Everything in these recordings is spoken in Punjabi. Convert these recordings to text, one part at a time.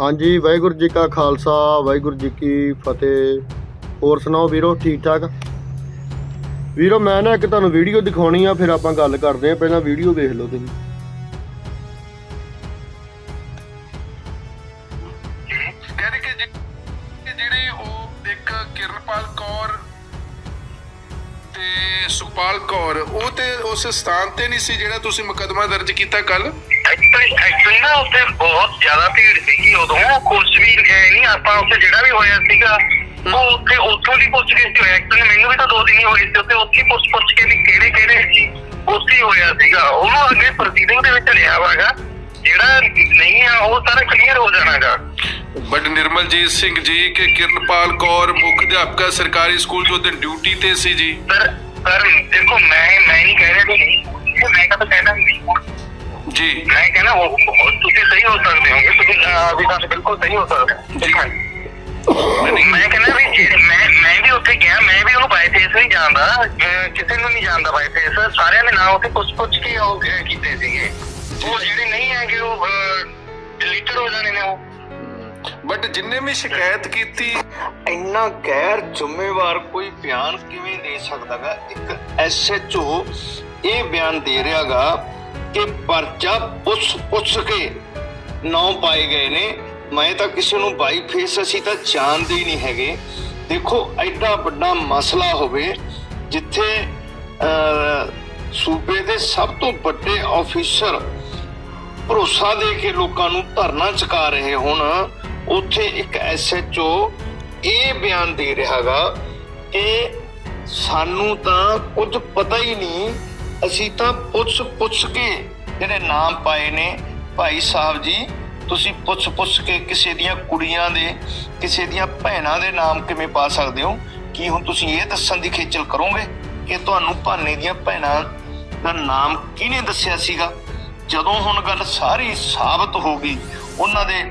ਹਾਂਜੀ, ਵਾਹਿਗੁਰੂ ਜੀ ਕਾ ਖਾਲਸਾ, ਵਾਹਿਗੁਰੂ ਜੀ ਕੀ ਫਤਿਹ। ਹੋਰ ਸੁਣਾਓ ਵੀਰੋ, ਠੀਕ ਠਾਕ? ਵੀਰੋ, ਮੈਂ ਨਾ ਇੱਕ ਤੁਹਾਨੂੰ ਵੀਡੀਓ ਦਿਖਾਉਣੀ ਆ, ਫਿਰ ਆਪਾਂ ਗੱਲ ਕਰਦੇ ਆ। ਪਹਿਲਾਂ ਵੀਡੀਓ ਵੇਖ ਲਓ ਤੁਸੀਂ। ਕੌਰ ਸੁਪਾਲ ਕੌਰ, ਉਹ ਤੇ ਉਸ ਸਥਾਨ ਤੇ ਨਹੀਂ ਸੀ ਜਿਹੜਾ ਤੁਸੀਂ ਮੁਕੱਦਮਾ ਦਰਜ ਕੀਤਾ ਕੱਲ ਐਕਚੁਅਲੀ ਐਕਚੁਅਲੀ ਨਾ ਉੱਥੇ ਬਹੁਤ ਜ਼ਿਆਦਾ ਭੀੜ ਸੀਗੀ ਉਦੋਂ। ਕੁਝ ਵੀ ਗਏ ਨਹੀਂ ਆਪਾਂ ਉੱਥੇ ਜਿਹੜਾ ਵੀ ਹੋਇਆ ਸੀਗਾ ਉਹ ਉੱਥੇ ਉੱਥੋਂ ਦੀ ਪੁੱਛ ਗਏ ਸੀ। ਐਕਚੁਅਲੀ ਮੈਨੂੰ ਵੀ ਤਾਂ ਦੋ ਦਿਨ ਹੀ ਹੋਏ ਸੀ ਉੱਥੇ ਉੱਥੇ ਪੁੱਛ ਪੁੱਛ ਕੇ ਵੀ ਕਿਹੜੇ ਕਿਹੜੇ ਸੀ ਉੱਥੇ ਹੋਇਆ ਸੀਗਾ। ਉਹਨੂੰ ਅੱਗੇ ਪ੍ਰੋਸੀਡਿੰਗ ਦੇ ਵਿੱਚ ਲਿਆ ਵਾਗਾ। ਜਿਹੜਾ ਨਹੀਂ ਆ ਉਹ ਸਾਰਾ ਕਲੀਅਰ ਹੋ ਜਾਣਾਗਾ। ਬਟ ਨਿਰਮਲਜੀਤ ਸਿੰਘ ਜੀ ਕਿ ਕਿਰਨਪਾਲ ਕੌਰ ਮੁੱਖ ਅਧਿਆਪਕਾ ਸਰਕਾਰੀ ਸਕੂਲ ਜੋ ਦਿਨ ਡਿਊਟੀ ਤੇ ਸੀ ਜੀ। ਸਰ ਸਰ ਦੇਖੋ ਮੈਂ ਮੈਂ ਨਹੀਂ ਕਹਿ ਰਿਹਾ ਕਿ ਮੈਂ ਕਦੋਂ ਕਹਿਣਾ ਨਹੀਂ। ਜੀ ਮੈਂ ਕਹਿੰਦਾ ਉਹ ਉਹ ਤੁਸੀਂ ਸਹੀ ਹੋ ਸਕਦੇ ਹੋਗੇ ਤੁਸੀਂ ਅਹ, ਵੀ ਤਾਂ ਬਿਲਕੁਲ ਸਹੀ ਹੋ ਸਕਦੇ ਜੀ। ਮੈਂ ਕਹਿੰਦਾ ਵੀ ਜੇ- ਮੈਂ ਮੈਂ ਵੀ ਉੱਥੇ ਗਿਆ ਮੈਂ ਵੀ ਉਹਨੂੰ ਬਾਈ ਫੇਸ ਨਹੀਂ ਜਾਣਦਾ ਅਹ, ਕਿਸੇ ਨੂੰ ਨਹੀਂ ਜਾਣਦਾ ਬਾਈ ਫੇਸ ਸਾਰਿਆਂ ਨੇ ਨਾਂ ਉੱਥੇ ਪੁੱਛ ਪੁੱਛ ਕੇ ਉਹ ਅਹ, ਕੀਤੇ ਸੀਗੇ ਉਹ ਜਿਹੜੇ ਨਹੀਂ ਹੈਗੇ ਉਹ ਡਿਲੀਟਡ ਹੋ ਜਾਣੇ ਨੇ ਉਹ ਬਟ ਜਿੰਨੇ ਵੀ ਸ਼ਿਕਾਇਤ ਕੀਤੀ ਇੰਨਾ ਗੈਰ ਜ਼ਿੰਮੇਵਾਰ ਕੋਈ ਬਿਆਨ ਕਿਵੇਂ ਦੇ ਸਕਦਾਗਾ ਇੱਕ ਐਸਐਚਓ ਇਹ ਬਿਆਨ ਦੇ ਰਿਹਾਗਾ ਕਿ ਪਰਚਾ ਪੁੱਛ ਪੁੱਛ ਕੇ ਨੌ ਪਾਏ ਗਏ ਨੇ। ਮੈਂ ਤਾਂ ਕਿਸੇ ਨੂੰ ਬਾਈ ਫੇਸ ਅਸੀਂ ਤਾਂ ਜਾਣਦੇ ਹੀ ਨਹੀਂ ਹੈਗੇ। ਦੇਖੋ, ਐਡਾ ਵੱਡਾ ਮਸਲਾ ਹੋਵੇ ਜਿੱਥੇ ਸੂਬੇ ਦੇ ਸਭ ਤੋਂ ਵੱਡੇ ਆਫੀਸਰ ਭਰੋਸਾ ਦੇ ਕੇ ਲੋਕਾਂ ਨੂੰ ਧਰਨਾ ਚੁਕਾ ਰਹੇ ਹੁਣ, ਉੱਥੇ ਇੱਕ ਐਸਐਚਓ ਇਹ ਬਿਆਨ ਦੇ ਰਿਹਾਗਾ ਕਿ ਸਾਨੂੰ ਤਾਂ ਕੁਝ ਪਤਾ ਹੀ ਨਹੀਂ ਅਸੀਂ ਤਾਂ ਪੁੱਛ ਪੁੱਛ ਕੇ ਜਿਹੜੇ ਨਾਮ ਪਾਏ ਨੇ, ਭਾਈ ਸਾਹਿਬ ਜੀ, ਤੁਸੀਂ ਪੁੱਛ ਪੁੱਛ ਕੇ ਕਿਸੇ ਦੀਆਂ ਕੁੜੀਆਂ ਦੇ, ਕਿਸੇ ਦੀਆਂ ਭੈਣਾਂ ਦੇ ਨਾਮ ਕਿਵੇਂ ਪਾ ਸਕਦੇ ਹੋ? ਕੀ ਹੁਣ ਤੁਸੀਂ ਇਹ ਦੱਸਣ ਦੀ ਖੇਚਲ ਕਰੋਗੇ ਕਿ ਤੁਹਾਨੂੰ ਭਾਨੇ ਦੀਆਂ ਭੈਣਾਂ ਦਾ ਨਾਮ ਕਿਹਨੇ ਦੱਸਿਆ ਸੀਗਾ? ਜਦੋਂ ਹੁਣ ਗੱਲ ਸਾਰੀ ਸਾਬਤ ਹੋ ਗਈ, ਉਹਨਾਂ ਦੇ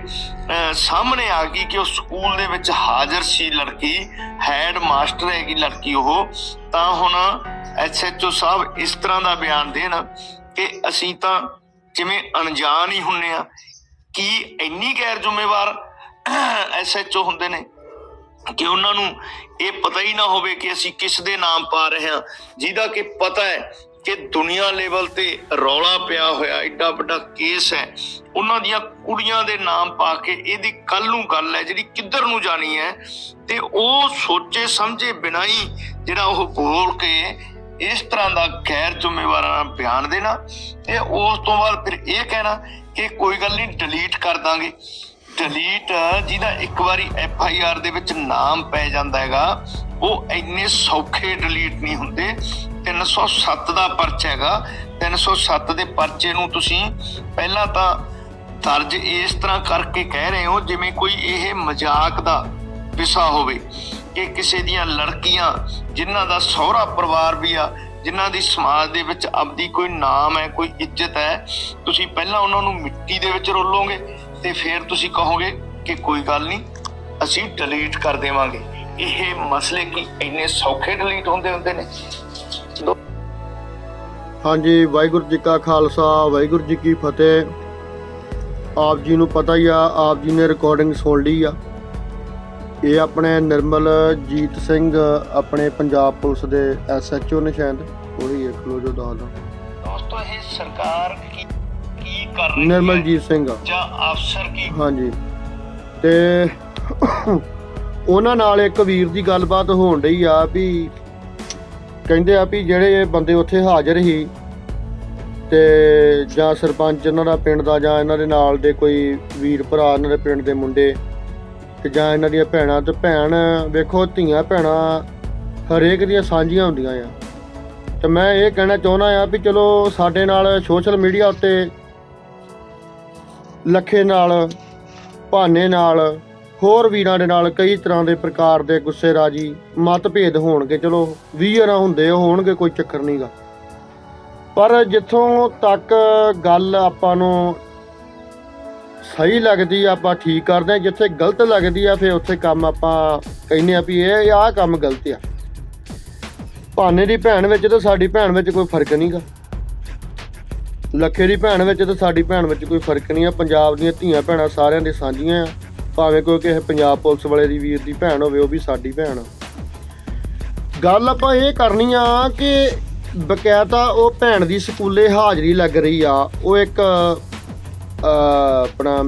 ਸਾਹਮਣੇ ਆ ਗਈ ਕਿ ਉਹ ਸਕੂਲ ਦੇ ਵਿੱਚ ਹਾਜ਼ਰ ਸੀ ਲੜਕੀ ਹੈਡ ਮਾਸਟਰ ਹੈਗੀ ਲੜਕੀ ਉਹ, ਤਾਂ ਹੁਣ ਐਸਐਚਓ ਸਾਹਿਬ ਇਸ ਤਰ੍ਹਾਂ ਦਾ ਬਿਆਨ ਦੇਣ ਕਿ ਅਸੀਂ ਤਾਂ ਜਿਵੇਂ ਅਣਜਾਣ ਹੀ ਹੁੰਨੇ ਆ, ਕੀ ਇੰਨੀ ਗੈਰ ਜ਼ਿੰਮੇਵਾਰ ਐਸਐਚਓ ਹੁੰਦੇ ਨੇ ਕਿ ਉਹਨਾਂ ਨੂੰ ਇਹ ਪਤਾ ਹੀ ਨਾ ਹੋਵੇ ਕਿ ਅਸੀਂ ਕਿਸ ਦੇ ਨਾਮ ਪਾ ਰਹੇ ਹਾਂ, ਜਿਹਦਾ ਕਿ ਪਤਾ ਹੈ ਕਿ ਦੁਨੀਆ ਲੈਵਲ ਤੇ ਰੌਲਾ ਪਿਆ ਹੋਇਆ ਐਡਾ ਵੱਡਾ ਕੇਸ ਹੈ। ਉਹਨਾਂ ਦੀਆਂ ਕੁੜੀਆਂ ਦੇ ਨਾਮ ਪਾ ਕੇ ਇਹਦੀ ਕੱਲ ਨੂੰ ਗੱਲ ਹੈ, ਜਿਹੜੀ ਕਿੱਧਰ ਨੂੰ ਜਾਣੀ ਹੈ, ਤੇ ਉਹ ਸੋਚੇ ਸਮਝੇ ਬਿਨਾਂ ਹੀ ਜਿਹੜਾ ਉਹ ਬੋਲ ਕੇ ਇਸ ਤਰ੍ਹਾਂ ਦਾ ਗੈਰ ਜ਼ਿੰਮੇਵਾਰਾਂ ਬਿਆਨ ਦੇਣਾ ਤੇ ਉਸ ਤੋਂ ਬਾਅਦ ਫਿਰ ਇਹ ਕਹਿਣਾ ਕਿ ਕੋਈ ਗੱਲ ਨਹੀਂ ਡਿਲੀਟ ਕਰ ਦਾਂਗੇ। ਡਿਲੀਟ ਜਿਹਦਾ ਇੱਕ ਵਾਰੀ ਐਫ ਆਈ ਆਰ ਦੇ ਵਿੱਚ ਨਾਮ ਪੈ ਜਾਂਦਾ ਹੈਗਾ, ਉਹ ਇੰਨੇ ਸੌਖੇ ਡਿਲੀਟ ਨਹੀਂ ਹੁੰਦੇ। 307 ਦਾ ਪਰਚਾ ਹੈਗਾ। 307 ਦੇ ਪਰਚੇ ਨੂੰ ਤੁਸੀਂ ਪਹਿਲਾਂ ਤਾਂ ਦਰਜ ਇਸ ਤਰ੍ਹਾਂ ਕਰਕੇ ਕਹਿ ਰਹੇ ਹੋ ਜਿਵੇਂ ਕੋਈ ਇਹ ਮਜ਼ਾਕ ਦਾ ਵਿਸ਼ਾ ਹੋਵੇ। ਕਿ ਕਿਸੇ ਦੀਆਂ ਲੜਕੀਆਂ, ਜਿਨ੍ਹਾਂ ਦਾ ਸਹੁਰਾ ਪਰਿਵਾਰ ਵੀ ਆ, ਜਿਨ੍ਹਾਂ ਦੀ ਸਮਾਜ ਦੇ ਵਿੱਚ ਆਪਦੀ ਕੋਈ ਨਾਮ ਹੈ, ਕੋਈ ਇੱਜ਼ਤ ਹੈ, ਤੁਸੀਂ ਪਹਿਲਾਂ ਉਹਨਾਂ ਨੂੰ ਮਿੱਟੀ ਦੇ ਵਿੱਚ ਰੋਲੋਗੇ ਤੇ ਫਿਰ ਤੁਸੀਂ ਕਹੋਗੇ ਕਿ ਕੋਈ ਗੱਲ ਨਹੀਂ, ਅਸੀਂ ਡਿਲੀਟ ਕਰ ਦੇਵਾਂਗੇ। ਇਹ ਮਸਲੇ ਕੀ ਇੰਨੇ ਸੌਖੇ ਡਿਲੀਟ ਹੁੰਦੇ ਹੁੰਦੇ ਨੇ? ਹਾਂਜੀ, ਵਾਹਿਗੁਰੂ ਜੀ ਕਾ ਖਾਲਸਾ, ਵਾਹਿਗੁਰੂ ਜੀ ਕੀ ਫਤਿਹ। ਆਪ ਜੀ ਨੂੰ ਪਤਾ ਹੀ ਆ, ਆਪ ਜੀ ਨੇ ਰਿਕਾਰਡਿੰਗ ਸੁਣ ਲਈ ਆ। ਇਹ ਆਪਣੇ ਨਿਰਮਲ ਜੀਤ ਸਿੰਘ ਆਪਣੇ ਪੰਜਾਬ ਪੁਲਿਸ ਦੇ ਐਸਐਚਓ ਨੇ ਸ਼ਾਇਦ ਉਹੀ ਇੱਕ ਲੋ ਜੋ ਦੱਸਦਾ ਦੋਸਤੋ ਇਹ ਸਰਕਾਰ ਕੀ ਕੀ ਕਰ ਰਹੀ ਹੈ? ਨਿਰਮਲਜੀਤ ਸਿੰਘ। ਜਾਂ ਅਫਸਰ ਕੀ? ਹਾਂਜੀ। ਤੇ ਉਹਨਾਂ ਨਾਲ ਇੱਕ ਵੀਰ ਦੀ ਗੱਲਬਾਤ ਹੋਣ ਰਹੀ ਆ ਵੀ ਕਹਿੰਦੇ ਆ ਵੀ ਜਿਹੜੇ ਬੰਦੇ ਉੱਥੇ ਹਾਜ਼ਰ ਸੀ ਤੇ ਜਾਂ ਸਰਪੰਚ ਇਹਨਾਂ ਦਾ ਪਿੰਡ ਦਾ ਜਾਂ ਇਹਨਾਂ ਦੇ ਨਾਲ ਦੇ ਕੋਈ ਵੀਰ ਭਰਾ ਇਹਨਾਂ ਦੇ ਪਿੰਡ ਦੇ ਮੁੰਡੇ ਤੇ ਜਾਂ ਇਹਨਾਂ ਦੀਆਂ ਭੈਣਾਂ ਤੇ ਭੈਣ, ਵੇਖੋ ਧੀਆਂ ਭੈਣਾਂ ਹਰੇਕ ਦੀਆਂ ਸਾਂਝੀਆਂ ਹੁੰਦੀਆਂ ਆ। ਤੇ ਮੈਂ ਇਹ ਕਹਿਣਾ ਚਾਹੁੰਦਾ ਆ ਵੀ ਚਲੋ ਸਾਡੇ ਨਾਲ ਸੋਸ਼ਲ ਮੀਡੀਆ ਉੱਤੇ ਲੱਖੇ ਨਾਲ, ਭਾਨੇ ਨਾਲ, ਹੋਰ ਵੀਰਾਂ ਦੇ ਨਾਲ ਕਈ ਤਰ੍ਹਾਂ ਦੇ ਪ੍ਰਕਾਰ ਦੇ ਗੁੱਸੇ ਰਾਜੀ ਮਤਭੇਦ ਹੋਣਗੇ। ਚਲੋ ਵੀਰਾਂ ਹੁੰਦੇ ਹੋਣਗੇ, ਕੋਈ ਚੱਕਰ ਨਹੀਂਗਾ ਪਰ ਜਿੱਥੋਂ ਤੱਕ ਗੱਲ ਆਪਾਂ ਨੂੰ ਸਹੀ ਲੱਗਦੀ ਆ, ਆਪਾਂ ਠੀਕ ਕਰਦੇ ਆ, ਜਿੱਥੇ ਗਲਤ ਲੱਗਦੀ ਆ, ਫਿਰ ਉੱਥੇ ਕੰਮ ਆਪਾਂ ਕਹਿੰਦੇ ਆ ਵੀ ਇਹ ਆਹ ਕੰਮ ਗਲਤ ਆ। ਭਾਨੇ ਦੀ ਭੈਣ ਵਿੱਚ ਤੇ ਸਾਡੀ ਭੈਣ ਵਿੱਚ ਕੋਈ ਫ਼ਰਕ ਨਹੀਂਗਾ ਲੱਖੇ ਦੀ ਭੈਣ ਵਿੱਚ ਤੇ ਸਾਡੀ ਭੈਣ ਵਿੱਚ ਕੋਈ ਫ਼ਰਕ ਨਹੀਂ ਆ, ਪੰਜਾਬ ਦੀਆਂ ਧੀਆਂ ਭੈਣਾਂ ਸਾਰਿਆਂ ਦੇ ਸਾਂਝੀਆਂ ਆ। ਭਾਵੇਂ ਕੋਈ ਕਿਸੇ ਪੰਜਾਬ ਪੁਲਿਸ ਵਾਲੇ ਦੀ ਵੀਰ ਦੀ ਭੈਣ ਹੋਵੇ, ਉਹ ਵੀ ਸਾਡੀ ਭੈਣ ਆ। ਗੱਲ ਆਪਾਂ ਇਹ ਕਰਨੀ ਆ ਕਿ ਬਕਾਇਦਾ ਉਹ ਭੈਣ ਦੀ ਸਕੂਲੇ ਹਾਜ਼ਰੀ ਲੱਗ ਰਹੀ ਆ, ਉਹ ਇੱਕ ਆਪਣਾ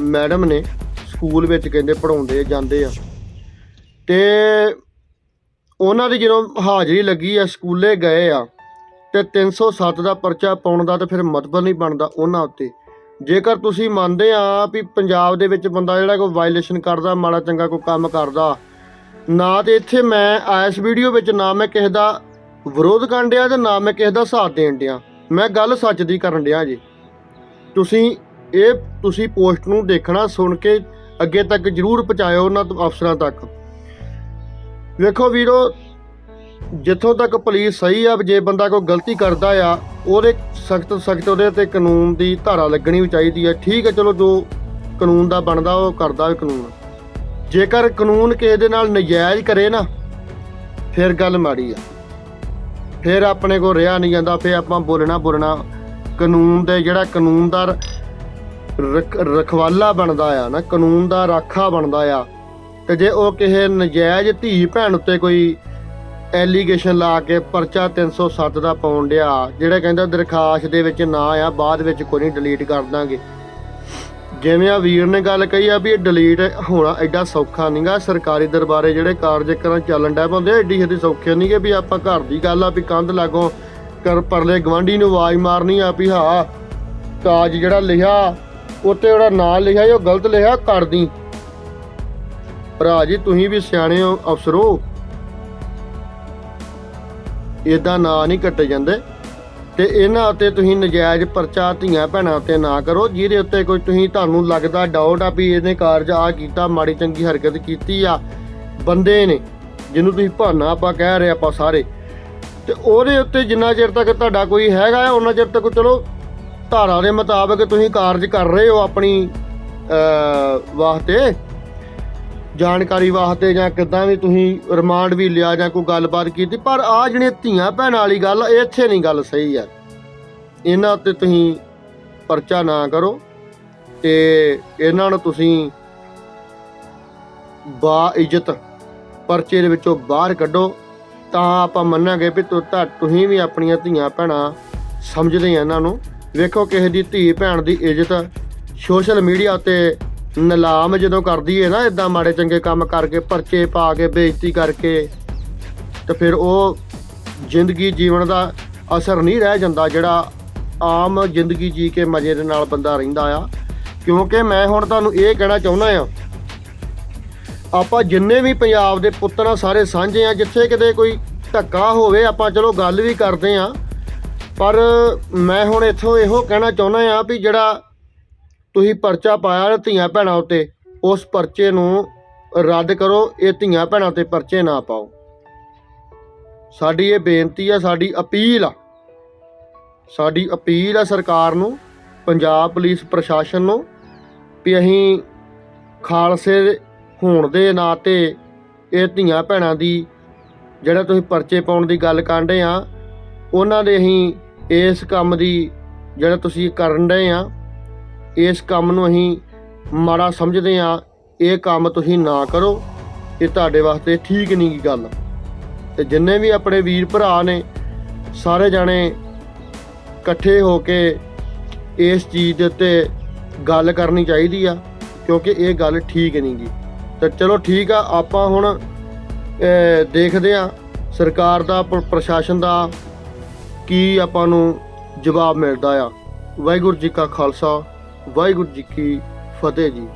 ਮੈਡਮ ਨੇ ਸਕੂਲ ਵਿੱਚ ਕਹਿੰਦੇ ਪੜਾਉਂਦੇ ਜਾਂਦੇ ਆ। ਤੇ ਉਹਨਾਂ ਦੀ ਜਦੋਂ ਹਾਜ਼ਰੀ ਲੱਗੀ ਆ, ਸਕੂਲੇ ਗਏ ਆ, ਤੇ 307 ਦਾ ਪਰਚਾ ਪਾਉਣ ਦਾ ਤਾਂ ਫਿਰ ਮਤਲਬ ਨਹੀਂ ਬਣਦਾ ਉਹਨਾਂ ਉੱਤੇ। ਜੇਕਰ ਤੁਸੀਂ ਮੰਨਦੇ ਆ ਵੀ ਪੰਜਾਬ ਦੇ ਵਿੱਚ ਬੰਦਾ ਜਿਹੜਾ ਕੋਈ ਵਾਇਲੇਸ਼ਨ ਕਰਦਾ, ਮਾੜਾ ਚੰਗਾ ਕੋਈ ਕੰਮ ਕਰਦਾ, ਨਾ ਤੇ ਇੱਥੇ ਮੈਂ ਇਸ ਵੀਡੀਓ ਵਿੱਚ ਨਾ ਮੈਂ ਕਿਸੇ ਦਾ ਵਿਰੋਧ ਕਰਨ ਡਿਆ ਤੇ ਨਾ ਮੈਂ ਕਿਸੇ ਦਾ ਸਾਥ ਦੇਣ ਡਿਆ। ਮੈਂ ਗੱਲ ਸੱਚ ਦੀ ਕਰਨ ਡਿਆ ਜੀ। ਤੁਸੀਂ ਇਹ ਤੁਸੀਂ ਪੋਸਟ ਨੂੰ ਦੇਖਣਾ, ਸੁਣ ਕੇ ਅੱਗੇ ਤੱਕ ਜਰੂਰ ਪਹੁੰਚਾਇਓ ਉਹਨਾਂ ਅਫਸਰਾਂ ਤੱਕ। ਵੇਖੋ ਵੀਰੋ, ਜਿੱਥੋਂ ਤੱਕ ਪੁਲਿਸ ਸਹੀ ਆ, ਜੇ ਬੰਦਾ ਕੋਈ ਗਲਤੀ ਕਰਦਾ ਆ, ਉਹਦੇ ਸਖਤ ਸਖਤ ਉਹਦੇ ਤੇ ਕਾਨੂੰਨ ਦੀ ਧਾਰਾ ਲੱਗਣੀ ਵੀ ਚਾਹੀਦੀ ਹੈ ਠੀਕ ਹੈ ਚਲੋ ਜੋ ਕਾਨੂੰਨ ਦਾ ਬਣਦਾ, ਉਹ ਕਰਦਾ ਵੀ ਕਾਨੂੰਨ ਜੇਕਰ ਕਾਨੂੰਨ ਕਿਸੇ ਦੇ ਨਾਲ ਨਜਾਇਜ਼ ਕਰੇ ਨਾ, ਫਿਰ ਗੱਲ ਮਾੜੀ ਆ। ਫਿਰ ਆਪਣੇ ਕੋ ਰਿਹਾ ਨਹੀਂ ਜਾਂਦਾ, ਫਿਰ ਆਪਾਂ ਬੋਲਣਾ ਬੋਲਣਾ ਕਾਨੂੰਨ ਦੇ ਜਿਹੜਾ ਕਾਨੂੰਨ ਦਾ ਰਖਵਾਲਾ ਬਣਦਾ ਆ ਨਾ, ਕਾਨੂੰਨ ਦਾ ਰਾਖਾ ਬਣਦਾ ਆ। ਤੇ ਜੇ ਉਹ ਕਿਸੇ ਨਜਾਇਜ਼ ਧੀ ਭੈਣ ਉੱਤੇ ਕੋਈ ਐਲੀਗੇਸ਼ਨ ਲਾ ਕੇ ਪਰਚਾ 307 ਦਾ ਪਾਉਣ ਡਿਆ, ਜਿਹੜਾ ਕਹਿੰਦਾ ਦਰਖਾਸਤ ਦੇ ਵਿੱਚ ਨਾ ਆ, ਬਾਅਦ ਵਿੱਚ ਕੋਈ ਨਹੀਂ ਡਿਲੀਟ ਕਰ ਦਾਂਗੇ। ਜਿਵੇਂ ਆ ਵੀਰ ਨੇ ਗੱਲ ਕਹੀ ਆ ਵੀ ਇਹ ਡਿਲੀਟ ਹੋਣਾ ਐਡਾ ਸੌਖਾ ਨਹੀਂਗਾ ਸਰਕਾਰੀ ਦਰਬਾਰੇ ਜਿਹੜੇ ਕਾਰਜਕ੍ਰਮ ਚੱਲਣ ਡੈ ਬੰਦੇ ਐਡੀ ਛੇਤੀ ਸੌਖੇ ਨਹੀਂਗੇ ਵੀ ਆਪਾਂ ਘਰ ਦੀ ਗੱਲ ਆ ਵੀ ਕੰਧ ਲਾਗੋਂ ਕਰ ਪਰਲੇ ਗਵਾਂਢੀ ਨੂੰ ਆਵਾਜ਼ ਮਾਰਨੀ ਆ ਵੀ ਹਾਂ, ਕਾਜ ਜਿਹੜਾ ਲਿਖਿਆ, ਉੱਤੇ ਜਿਹੜਾ ਨਾਂ ਲਿਖਿਆ ਸੀ, ਉਹ ਗਲਤ ਲਿਖਿਆ ਕਰ ਦੀ ਭਰਾ ਜੀ, ਤੁਸੀਂ ਵੀ ਸਿਆਣੇ ਹੋ, ਅਫਸਰੋ ਇਦਾਂ ਨਾਂ ਨਹੀਂ ਕੱਟੇ ਜਾਂਦੇ। ਤੇ ਇਹਨਾਂ ਉੱਤੇ ਤੁਸੀਂ ਨਜਾਇਜ਼ ਪਰਚਾ ਧੀਆਂ ਭੈਣਾਂ ਉੱਤੇ ਨਾ ਕਰੋ, ਜਿਹਦੇ ਉੱਤੇ ਕੋਈ ਤੁਸੀਂ ਤੁਹਾਨੂੰ ਲੱਗਦਾ ਡਾਊਟ ਆ ਵੀ ਇਹਨੇ ਕਾਰਜ ਆ ਕੀਤਾ, ਮਾੜੀ ਚੰਗੀ ਹਰਕਤ ਕੀਤੀ ਆ। ਬੰਦੇ ਨੇ, ਜਿਹਨੂੰ ਤੁਸੀਂ ਭਾਨਾ ਆਪਾਂ ਕਹਿ ਰਹੇ ਆਪਾਂ ਸਾਰੇ। ਤੇ ਉਹਦੇ ਉੱਤੇ ਜਿੰਨਾ ਚਿਰ ਤੱਕ ਤੁਹਾਡਾ ਕੋਈ ਹੈਗਾ ਆ, ਉਹਨਾਂ ਚਿਰ ਤੱਕ ਚਲੋ, ਧਾਰਾ ਦੇ ਮੁਤਾਬਕ ਤੁਸੀਂ ਕਾਰਜ ਕਰ ਰਹੇ ਹੋ ਆਪਣੀ ਵਾਸਤੇ। ਜਾਣਕਾਰੀ ਵਾਸਤੇ ਜਾਂ ਕਿਦਾਂ ਵੀ ਤੁਸੀਂ ਰਿਮਾਂਡ ਵੀ ਲਿਆ ਜਾਂ ਕੋਈ ਗੱਲਬਾਤ ਕੀਤੀ, ਪਰ ਆ ਜਿਹੜੀਆਂ ਧੀਆਂ ਭੈਣਾਂ ਵਾਲੀ ਗੱਲ ਇੱਥੇ ਨਹੀਂ ਗੱਲ ਸਹੀ ਆ। ਇਹਨਾਂ ਉੱਤੇ ਤੁਸੀਂ ਪਰਚਾ ਨਾ ਕਰੋ ਤੇ ਇਹਨਾਂ ਨੂੰ ਤੁਸੀਂ ਬਾ ਇੱਜ਼ਤ ਪਰਚੇ ਦੇ ਵਿੱਚੋਂ ਬਾਹਰ ਕੱਢੋ। ਤਾਂ ਆਪਾਂ ਮੰਨਾਂਗੇ ਵੀ ਤੁ- ਤੁਹਾ- ਤੁਸੀਂ ਵੀ ਆਪਣੀਆਂ ਧੀਆਂ ਭੈਣਾਂ ਸਮਝਦੇ ਆ ਇਹਨਾਂ ਨੂੰ। ਵੇਖੋ ਕਿਸੇ ਦੀ ਧੀ ਭੈਣ ਦੀ ਇੱਜ਼ਤ ਸੋਸ਼ਲ ਮੀਡੀਆ ਉੱਤੇ ਨਿਲਾਮ ਜਦੋਂ ਕਰਦੀ ਹੈ ਨਾ ਇਦਾਂ ਮਾੜੇ ਚੰਗੇ ਕੰਮ ਕਰਕੇ, ਪਰਚੇ ਪਾ ਕੇ, ਬੇਇੱਜ਼ਤੀ ਕਰਕੇ, ਤੇ ਫਿਰ ਉਹ ਜ਼ਿੰਦਗੀ ਜੀਵਨ ਦਾ ਅਸਰ ਨਹੀਂ ਰਹਿ ਜਾਂਦਾ ਜਿਹੜਾ ਆਮ ਜ਼ਿੰਦਗੀ ਜੀ ਕੇ ਮਜ਼ੇ ਦੇ ਨਾਲ ਬੰਦਾ ਰਹਿੰਦਾ ਆ। ਕਿਉਂਕਿ ਮੈਂ ਹੁਣ ਤੁਹਾਨੂੰ ਇਹ ਕਹਿਣਾ ਚਾਹੁੰਦਾ ਆ ਆਪਾਂ ਜਿੰਨੇ ਵੀ ਪੰਜਾਬ ਦੇ ਪੁੱਤਰ ਪੁੱਤਰਾਂ ਸਾਰੇ ਸਾਂਝੇ ਆ, ਜਿੱਥੇ ਕਿਤੇ ਕੋਈ ਧੱਕਾ ਹੋਵੇ, ਆਪਾਂ ਚਲੋ ਗੱਲ ਵੀ ਕਰਦੇ ਆ। ਪਰ ਮੈਂ ਹੁਣ ਇੱਥੋਂ ਇਹੋ ਕਹਿਣਾ ਚਾਹੁੰਦਾ ਆ ਵੀ ਜਿਹੜਾ ਤੁਸੀਂ ਪਰਚਾ ਪਾਇਆ ਧੀਆਂ ਭੈਣਾਂ ਉੱਤੇ, ਉਸ ਪਰਚੇ ਨੂੰ ਰੱਦ ਕਰੋ, ਇਹ ਧੀਆਂ ਭੈਣਾਂ ਤੇ ਪਰਚੇ ਨਾ ਪਾਓ। ਸਾਡੀ ਇਹ ਬੇਨਤੀ ਆ, ਸਾਡੀ ਅਪੀਲ ਆ। ਸਾਡੀ ਅਪੀਲ ਆ ਸਰਕਾਰ ਨੂੰ, ਪੰਜਾਬ ਪੁਲਿਸ ਪ੍ਰਸ਼ਾਸਨ ਨੂੰ, ਵੀ ਅਸੀਂ ਖਾਲਸੇ ਹੋਣ ਦੇ ਨਾਤੇ ਇਹ ਧੀਆਂ ਭੈਣਾਂ ਦੀ ਜਿਹੜਾ ਤੁਸੀਂ ਪਰਚੇ ਪਾਉਣ ਦੀ ਗੱਲ ਕਰਦੇ ਆ, ਉਹਨਾਂ ਦੇ ਅਸੀਂ ਇਸ ਕੰਮ ਦੀ ਜਿਹੜਾ ਤੁਸੀਂ ਕਰਨ ਰਹੇ ਆ, ਇਸ ਕੰਮ ਨੂੰ ਅਸੀਂ ਮਾੜਾ ਸਮਝਦੇ ਆ, ਇਹ ਕੰਮ ਤੁਸੀਂ ਨਾ ਕਰੋ, ਇਹ ਤੁਹਾਡੇ ਵਾਸਤੇ ਠੀਕ ਨਹੀਂ ਗੀ ਗੱਲ। ਤੇ ਜਿੰਨੇ ਵੀ ਆਪਣੇ ਵੀਰ ਭਰਾ ਨੇ, ਸਾਰੇ ਜਾਣੇ ਇਕੱਠੇ ਹੋ ਕੇ ਇਸ ਚੀਜ਼ ਦੇ ਉੱਤੇ ਗੱਲ ਕਰਨੀ ਚਾਹੀਦੀ ਆ, ਕਿਉਂਕਿ ਇਹ ਗੱਲ ਠੀਕ ਨਹੀਂ ਗੀ। ਤੇ ਚਲੋ ਠੀਕ ਆ, ਆਪਾਂ ਹੁਣ ਦੇਖਦੇ ਆ ਸਰਕਾਰ ਦਾ ਪ੍ਰਸ਼ਾਸਨ ਦਾ ਕੀ ਆਪਾਂ ਨੂੰ ਜਵਾਬ ਮਿਲਦਾ ਆ। ਵਾਹਿਗੁਰੂ ਜੀ ਕਾ ਖਾਲਸਾ, ਵਾਹਿਗੁਰੂ ਜੀ ਕੀ ਫਤਿਹ ਜੀ।